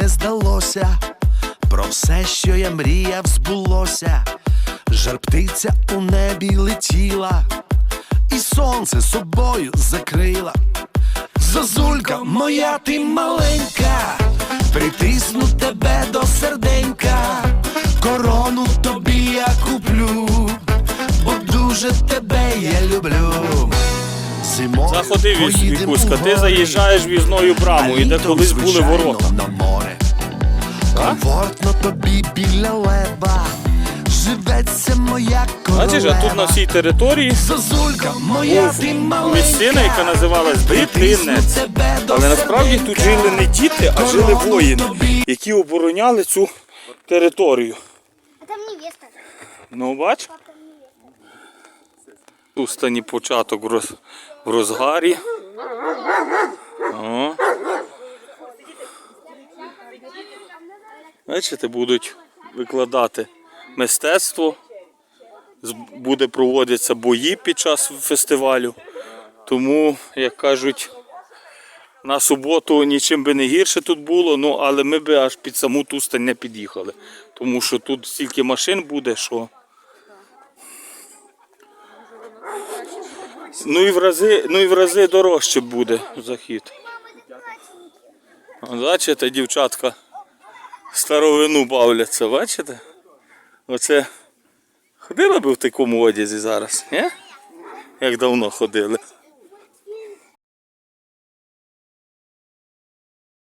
вдалося, про все, що я мріяв, збулося. Жар птиця у небі летіла, і сонце собою закрила. Зозулька, моя ти маленька, притисну тебе до серденька, корону тобі я куплю, бо дуже тебе я люблю. Зимою Заходи, Вікуська, ти заїжджаєш в'їзною брамою, де колись були ворота. на море. Комфортно тобі біля леба, живеться моя королева. Бачиш, а тут на всій території Зозулька, моя ти маленька, місцина, яка називалась Дитинець. Але насправді тут жили не діти, а жили воїни, які обороняли цю територію. А там невеста. Ну, бач? Тут стані початок в, роз, в розгарі. О. Бачите, будуть викладати мистецтво. Буде проводитися бої під час фестивалю. Тому, як кажуть, на суботу нічим би не гірше тут було, ну але ми би аж під саму Тустань не під'їхали. Тому що тут стільки машин буде, що. Ну і в рази, ну і в рази дорожче буде захід. Бачите, дівчатка старовину бавляться, бачите? Оце ходила би в такому одязі зараз, ні? Як давно ходили.